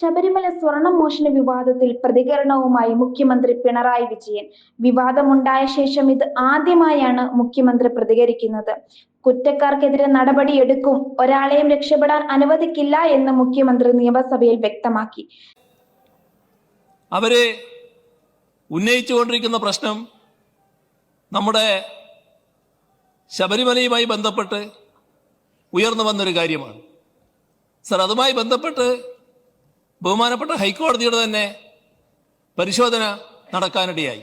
ശബരിമല സ്വർണം മോഷണ വിവാദത്തിൽ പ്രതികരണവുമായി മുഖ്യമന്ത്രി പിണറായി വിജയൻ. വിവാദമുണ്ടായ ശേഷം ഇത് ആദ്യമായാണ് മുഖ്യമന്ത്രി പ്രതികരിക്കുന്നത്. കുറ്റക്കാർക്കെതിരെ നടപടിയെടുക്കും ഒരാളെയും രക്ഷപ്പെടാൻ അനുവദിക്കില്ല എന്ന് മുഖ്യമന്ത്രി നിയമസഭയിൽ വ്യക്തമാക്കി. അവർ ഉന്നയിച്ചുകൊണ്ടിരിക്കുന്ന പ്രശ്നം നമ്മുടെ ശബരിമലയുമായി ബന്ധപ്പെട്ട് ഉയർന്നു വന്നൊരു കാര്യമാണ്. സർ അതുമായി ബന്ധപ്പെട്ട് ബഹുമാനപ്പെട്ട ഹൈക്കോടതിയുടെ തന്നെ പരിശോധന നടക്കാനിടയായി.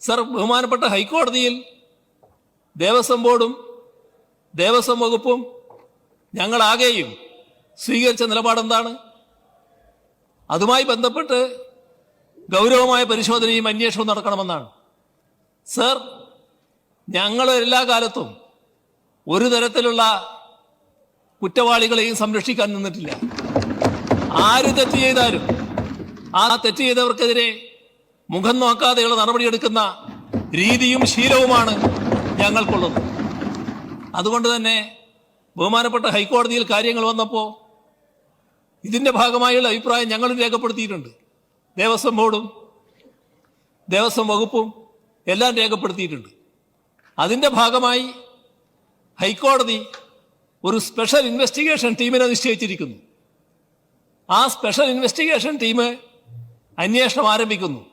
സർ ബഹുമാനപ്പെട്ട ഹൈക്കോടതിയിൽ ദേവസ്വം ബോർഡും ദേവസ്വം വകുപ്പും ഞങ്ങളാകെയും സ്വീകരിച്ച നിലപാടെന്താണ്? അതുമായി ബന്ധപ്പെട്ട് ഗൗരവമായ പരിശോധനയും അന്വേഷണവും നടക്കണമെന്നാണ്. സർ ഞങ്ങൾ എല്ലാ കാലത്തും ഒരു തരത്തിലുള്ള കുറ്റവാളികളെയും സംരക്ഷിക്കാൻ നിന്നിട്ടില്ല. ആര് തെറ്റ് ചെയ്താലും ആ തെറ്റ് ചെയ്തവർക്കെതിരെ മുഖം നോക്കാതെയുള്ള നടപടിയെടുക്കുന്ന രീതിയും ശീലവുമാണ് ഞങ്ങൾക്കുള്ളത്. അതുകൊണ്ട് തന്നെ ബഹുമാനപ്പെട്ട ഹൈക്കോടതിയിൽ കാര്യങ്ങൾ വന്നപ്പോൾ ഇതിന്റെ ഭാഗമായുള്ള അഭിപ്രായം ഞങ്ങളും രേഖപ്പെടുത്തിയിട്ടുണ്ട്. ദേവസ്വം ബോർഡും ദേവസ്വം വകുപ്പും എല്ലാം രേഖപ്പെടുത്തിയിട്ടുണ്ട്. അതിന്റെ ഭാഗമായി ഹൈക്കോടതി ഒരു സ്പെഷ്യൽ ഇൻവെസ്റ്റിഗേഷൻ ടീമിനെ നിശ്ചയിച്ചിരിക്കുന്നു. ആ സ്പെഷ്യൽ ഇൻവെസ്റ്റിഗേഷൻ ടീം അന്വേഷണം ആരംഭിക്കുന്നു.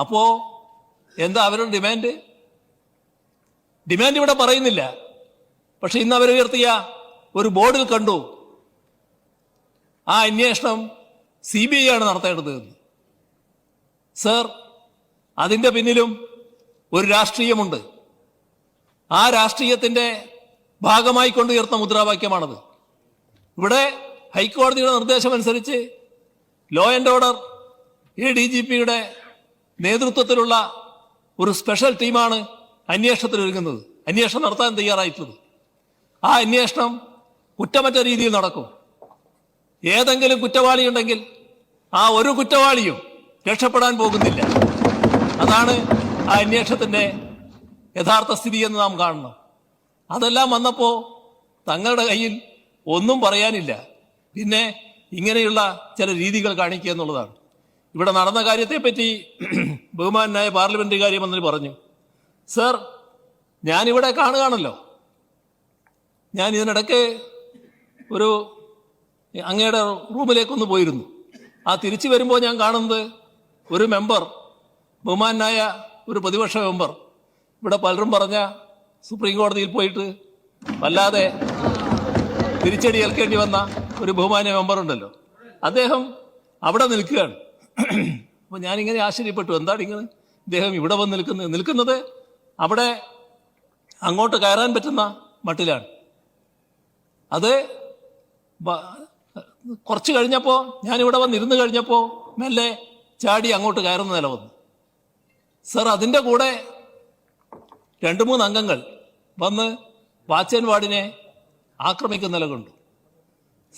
അപ്പോ എന്താ അവരുടെ ഡിമാൻഡ് ഡിമാൻഡ് ഇവിടെ പറയുന്നില്ല. പക്ഷെ ഇന്ന് അവർ ഉയർത്തിയ ഒരു ബോർഡിൽ കണ്ടു. ആ അന്വേഷണം സി ബി ഐ ആണ് നടത്തേണ്ടത് എന്ന്. സർ അതിന്റെ പിന്നിലും ഒരു രാഷ്ട്രീയമുണ്ട്. ആ രാഷ്ട്രീയത്തിന്റെ ഭാഗമായി കൊണ്ടുയർത്ത മുദ്രാവാക്യമാണത്. ഇവിടെ ഹൈക്കോടതിയുടെ നിർദ്ദേശമനുസരിച്ച് law and order A D G പിയുടെ നേതൃത്വത്തിലുള്ള ഒരു സ്പെഷ്യൽ ടീമാണ് അന്വേഷണത്തിന് ഒരുങ്ങുന്നത്. അന്വേഷണം നടത്താൻ തയ്യാറായിട്ടുള്ളത്. ആ അന്വേഷണം കുറ്റമറ്റ രീതിയിൽ നടക്കും. ഏതെങ്കിലും കുറ്റവാളി ഉണ്ടെങ്കിൽ ആ ഒരു കുറ്റവാളിയും രക്ഷപ്പെടാൻ പോകുന്നില്ല. അതാണ് ആ അന്വേഷണത്തിന്റെ യഥാർത്ഥ സ്ഥിതി എന്ന് നാം കാണണം. അതെല്ലാം വന്നപ്പോൾ തങ്ങളുടെ കയ്യിൽ ഒന്നും പറയാനില്ല. പിന്നെ ഇങ്ങനെയുള്ള ചില രീതികൾ കാണിക്കുക എന്നുള്ളതാണ്. ഇവിടെ നടന്ന കാര്യത്തെപ്പറ്റി ബഹുമാനായ പാർലമെന്ററി കാര്യമന്ത്രി പറഞ്ഞു സർ ഞാനിവിടെ കാണുകയാണല്ലോ. ഞാൻ ഇതിനിടയ്ക്ക് ഒരു അങ്ങയുടെ റൂമിലേക്കൊന്ന് പോയിരുന്നു. ആ തിരിച്ചു വരുമ്പോൾ ഞാൻ കാണുന്നത് ഒരു മെമ്പർ ബഹുമാനായ ഒരു പ്രതിപക്ഷ മെമ്പർ. ഇവിടെ പലരും പറഞ്ഞ സുപ്രീം കോടതിയിൽ പോയിട്ട് വല്ലാതെ തിരിച്ചടി ഏൽക്കേണ്ടി വന്ന ഒരു ബഹുമാന്യ മെമ്പർ ഉണ്ടല്ലോ. അദ്ദേഹം അവിടെ നിൽക്കുകയാണ്. അപ്പോൾ ഞാനിങ്ങനെ ആശ്ചര്യപ്പെട്ടു. എന്താണ് ഇങ്ങനെ? ഇദ്ദേഹം ഇവിടെ വന്ന് നിൽക്കുന്നത് നിൽക്കുന്നത് അവിടെ അങ്ങോട്ട് കയറാൻ പറ്റുന്ന മട്ടിലാണ്. അത് കുറച്ച് കഴിഞ്ഞപ്പോൾ ഞാനിവിടെ വന്നിരുന്ന് കഴിഞ്ഞപ്പോൾ മെല്ലെ ചാടി അങ്ങോട്ട് കയറുന്ന നില വന്നു. സർ അതിന്റെ കൂടെ രണ്ട് മൂന്ന് അംഗങ്ങൾ വന്ന് വാച്ചൻവാടിനെ ആക്രമിക്കുന്ന നില കണ്ടു.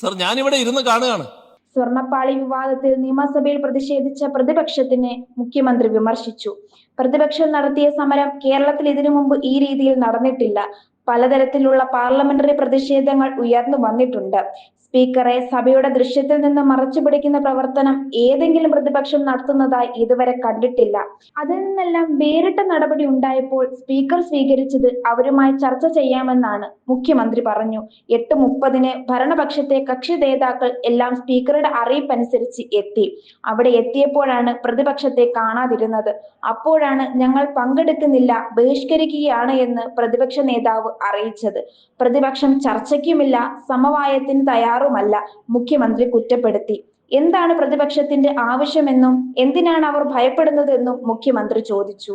സർ ഞാനിവിടെ ഇരുന്ന് കാണുകയാണ്. സ്വർണപ്പാളി വിവാദത്തിൽ നിയമസഭയിൽ പ്രതിഷേധിച്ച പ്രതിപക്ഷത്തിനെ മുഖ്യമന്ത്രി വിമർശിച്ചു. പ്രതിപക്ഷം നടത്തിയ സമരം കേരളത്തിൽ ഇതിനു മുമ്പ് ഈ രീതിയിൽ നടന്നിട്ടില്ല. പലതരത്തിലുള്ള പാർലമെന്ററി പ്രതിഷേധങ്ങൾ ഉയർന്നു വന്നിട്ടുണ്ട്. സ്പീക്കറെ സഭയുടെ ദൃശ്യത്തിൽ നിന്ന് മറച്ചു പിടിക്കുന്ന പ്രവർത്തനം ഏതെങ്കിലും പ്രതിപക്ഷം നടത്തുന്നതായി ഇതുവരെ കണ്ടിട്ടില്ല. അതിൽ നിന്നെല്ലാം വേറിട്ട നടപടി ഉണ്ടായപ്പോൾ സ്പീക്കർ സ്വീകരിച്ചത് അവരുമായി ചർച്ച ചെയ്യാമെന്നാണ് മുഖ്യമന്ത്രി പറഞ്ഞു. എട്ട് മുപ്പതിന് ഭരണപക്ഷത്തെ കക്ഷി നേതാക്കൾ എല്ലാം സ്പീക്കറുടെ അറിയിപ്പനുസരിച്ച് എത്തി. അവിടെ എത്തിയപ്പോഴാണ് പ്രതിപക്ഷത്തെ കാണാതിരുന്നത്. അപ്പോഴാണ് ഞങ്ങൾ പങ്കെടുക്കുന്നില്ല ബഹിഷ്കരിക്കുകയാണ് എന്ന് പ്രതിപക്ഷ നേതാവ് അറിയിച്ചത്. പ്രതിപക്ഷം ചർച്ചയ്ക്കുമില്ല സമവായത്തിന് തയ്യാറുമല്ല. മുഖ്യമന്ത്രി കുറ്റപ്പെടുത്തി. എന്താണ് പ്രതിപക്ഷത്തിന്റെ ആവശ്യമെന്നും എന്തിനാണ് അവർ ഭയപ്പെടുന്നതെന്നും മുഖ്യമന്ത്രി ചോദിച്ചു.